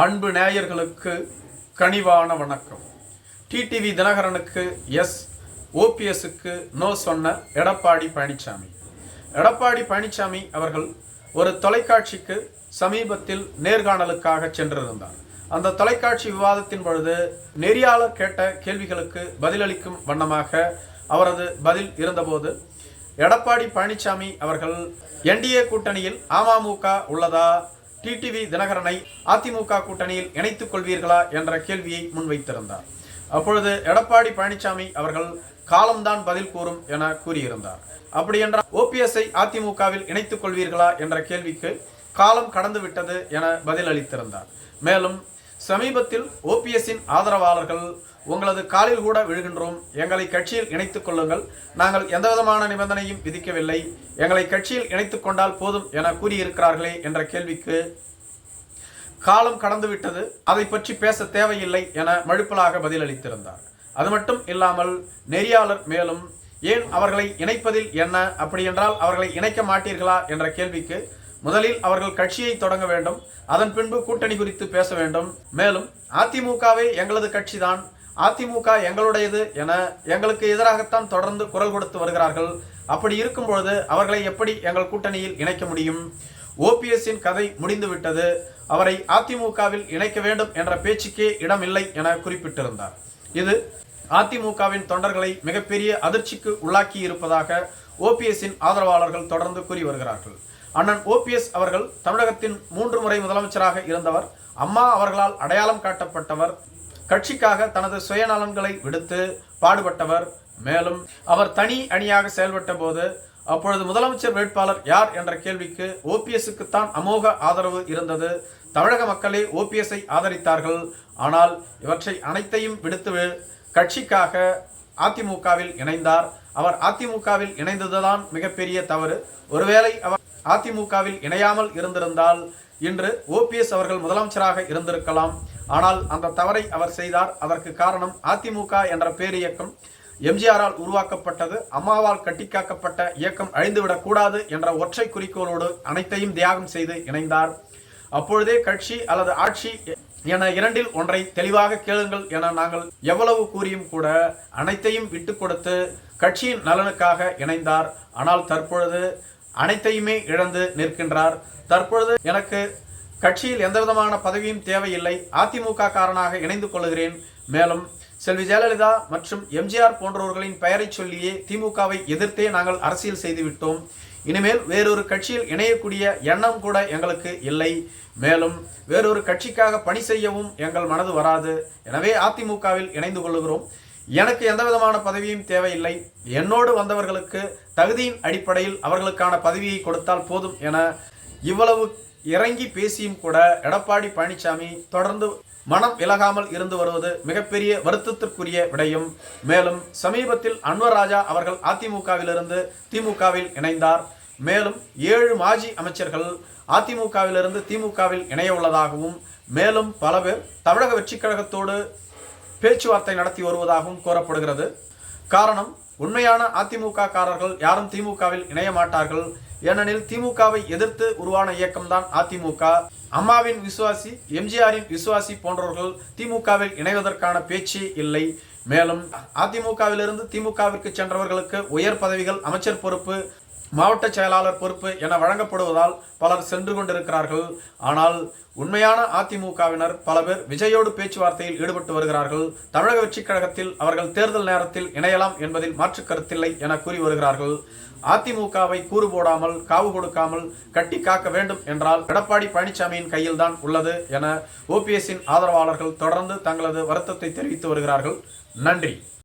அன்பு நேயர்களுக்கு கனிவான வணக்கம். டிடிவி தினகரனுக்கு எஸ் ஓபிஎஸ்க்கு நோ சொன்ன எடப்பாடி பழனிசாமி எடப்பாடி பழனிசாமி அவர்கள் ஒரு தொலைக்காட்சிக்கு சமீபத்தில் நேர்காணலுக்காக சென்றிருந்தார். அந்த தொலைக்காட்சி விவாதத்தின் பொழுது நெறியாளர் கேட்ட கேள்விகளுக்கு பதிலளிக்கும் வண்ணமாக அவரது பதில் இருந்தபோது எடப்பாடி பழனிசாமி அவர்கள் என்டிஏ கூட்டணியில் அமமுக உள்ளதா? டிடிவி தினகரனை அதிமுக கூட்டணியில் இணைத்துக் கொள்வீர்களா என்ற கேள்வியை முன்வைத்திருந்தார். அப்பொழுது எடப்பாடி பழனிசாமி அவர்கள் காலம்தான் பதில் கூறும் என கூறியிருந்தார். அப்படி என்றால் ஓபிஎஸ்ஐ அதிமுகவில் இணைத்துக் கொள்வீர்களா என்ற கேள்விக்கு காலம் கடந்து விட்டது என பதிலளித்திருந்தார். மேலும் சமீபத்தில் ஓபிஎஸ்ஸின் ஆதரவாளர்கள் உங்களது காலில் கூட விழுகின்றோம். எங்களை கட்சியில் இணைத்துக் கொள்ளுங்கள். நாங்கள் எந்தவிதமான நிபந்தனையும் விதிக்கவில்லை. எங்களை கட்சியில் இணைத்துக் கொண்டால் போதும் என கூறியிருக்கிறார்களே என்ற கேள்விக்கு காலம் கடந்துவிட்டது. அதை பற்றி பேச தேவையில்லை என மழுப்பலாக பதிலளித்திருந்தார். அது மட்டும் இல்லாமல் நெறியாளர் மேலும் ஏன் அவர்களை இணைப்பதில் என்ன? அப்படியென்றால் அவர்களை இணைக்க மாட்டீர்களா? என்ற கேள்விக்கு முதலில் அவர்கள் கட்சியை தொடங்க வேண்டும். அதன் பின்பு கூட்டணி குறித்து பேச வேண்டும். மேலும் அதிமுகவே எங்களது கட்சிதான். அதிமுக எங்களுடையது என எங்களுக்கு எதிராகத்தான் தொடர்ந்து குரல் கொடுத்து வருகிறார்கள். அப்படி இருக்கும் பொழுது அவர்களை எப்படி எங்கள் கூட்டணியில் இணைக்க முடியும்? ஓபிஎஸ்ஸின் கதை முடிந்துவிட்டது. அவரை அதிமுகவில் இணைக்க வேண்டும் என்ற பேச்சுக்கே இடமில்லை என குறிப்பிட்டிருந்தார். இது அதிமுகவின் தொண்டர்களை மிகப்பெரிய அதிர்ச்சிக்கு உள்ளாக்கி இருப்பதாக ஓபிஎஸ்ஸின் ஆதரவாளர்கள் தொடர்ந்து கூறி வருகிறார்கள். அண்ணன் ஓபிஎஸ் அவர்கள் தமிழகத்தின் மூன்று முறை முதலமைச்சராக இருந்தவர் அம்மா அவர்களால் அடையாளம் காட்டப்பட்டவர் கட்சிக்காக தனது சுயநலன்களை விடுத்து பாடுபட்டவர் மேலும் அவர் தனி அணியாக செயல்பட்ட போது அப்பொழுது முதலமைச்சர் வேட்பாளர் யார் என்ற கேள்விக்கு ஓபிஎஸ்க்குத்தான் அமோக ஆதரவு இருந்தது. தமிழக மக்களே ஓபிஎஸ்ஐ ஆதரித்தார்கள். ஆனால் இவற்றை அனைத்தையும் விடுத்து கட்சிக்காக அதிமுகவில் இணைந்தார். அவர் அதிமுகவில் இணைந்ததுதான் மிகப்பெரிய தவறு. ஒருவேளை அவர் அதிமுகவில் இணையாமல் இருந்திருந்தால் இன்று ஓபிஎஸ் அவர்கள் முதலமைச்சராக இருந்திருக்கலாம். ஆனால் அந்த தவறை அவர் செய்தார். அதற்கு காரணம் அதிமுக என்ற பேரியக்கம். எம்ஜிஆரால் உருவாக்கப்பட்டது அம்மாவால் கட்டிக்காக்கப்பட்ட இயக்கம் அழிந்துவிடக் கூடாது என்ற ஒற்றை குறிக்கோளோடு அனைத்தையும் தியாகம் செய்து இணைந்தார். அப்பொழுதே கட்சி அல்லது ஆட்சி என இரண்டில் ஒன்றை தெளிவாக கேளுங்கள் என நாங்கள் எவ்வளவு கூறியும் கூட அனைத்தையும் விட்டு கொடுத்து கட்சியின் நலனுக்காக இணைந்தார். ஆனால் தற்பொழுது அனைத்தையுமே இழந்து நிற்கின்றார். தற்பொழுது எனக்கு கட்சியில் எந்தவிதமான பதவியும் தேவையில்லை. அதிமுக காரனாக இணைந்து கொள்கிறேன். மேலும் செல்வி ஜெயலலிதா மற்றும் எம்ஜிஆர் போன்றவர்களின் பெயரை சொல்லியே திமுகவை எதிர்த்தே நாங்கள் அரசியல் செய்துவிட்டோம் இனிமேல் வேறொரு கட்சியில் இணையக்கூடிய எண்ணம் கூட எங்களுக்கு இல்லை. மேலும் வேறொரு கட்சிக்காக பணி செய்யவும் எங்கள் மனது வராது. எனவே அதிமுகவில் இணைந்து கொள்ளுகிறோம். எனக்கு எந்த விதமான பதவியும் தேவையில்லை. என்னோடு வந்தவர்களுக்கு தகுதியின் அடிப்படையில் அவர்களுக்கான பதவியை கொடுத்தால் போதும் என இவ்வளவு இறங்கி பேசியும் கூட எடப்பாடி பழனிசாமி தொடர்ந்து மனம் விலகாமல் இருந்து வருவது மிகப்பெரிய வருத்தத்திற்குரிய விடையும். மேலும் சமீபத்தில் அன்வர் ராஜா அவர்கள் அதிமுகவிலிருந்து திமுகவில் இணைந்தார். மேலும் ஏழு மாஜி அமைச்சர்கள் அதிமுகவிலிருந்து திமுகவில் இணைய உள்ளதாகவும் மேலும் பல பேர் தமிழக வெற்றிக் கழகத்தோடு பேச்சுவார்த்தை நடத்தி வருவதாகவும் கூறப்படுகிறது. காரணம் உண்மையான அதிமுக காரர்கள் யாரும் திமுகவில் இணைய மாட்டார்கள் ஏனெனில் திமுகவை எதிர்த்து உருவான இயக்கம்தான் அதிமுக. அம்மாவின் விசுவாசி எம்ஜிஆரின் விசுவாசி போன்றவர்கள் திமுகவில் இணைவதற்கான பேச்சு இல்லை. மேலும் அதிமுகவிலிருந்து திமுகவிற்கு சென்றவர்களுக்கு உயர் பதவிகள் அமைச்சர் பொறுப்பு. மாவட்ட செயலாளர் பொறுப்பு என வழங்கப்படுவதால் பலர் சென்று கொண்டிருக்கிறார்கள். ஆனால் உண்மையான அதிமுகவினர் பல பேர் விஜயோடு பேச்சுவார்த்தையில் ஈடுபட்டு வருகிறார்கள். தமிழக வெற்றிக் கழகத்தில் அவர்கள் தேர்தல் நேரத்தில் இணையலாம் என்பதில் மாற்று கருத்தில்லை என கூறி வருகிறார்கள். அதிமுகவை கூறு போடாமல் காவு கொடுக்காமல் கட்டி காக்க வேண்டும் என்றால் எடப்பாடி பழனிசாமியின் கையில்தான் உள்ளது என ஓபிஎஸ்ஸின் ஆதரவாளர்கள் தொடர்ந்து தங்களது வருத்தத்தை தெரிவித்து வருகிறார்கள். நன்றி.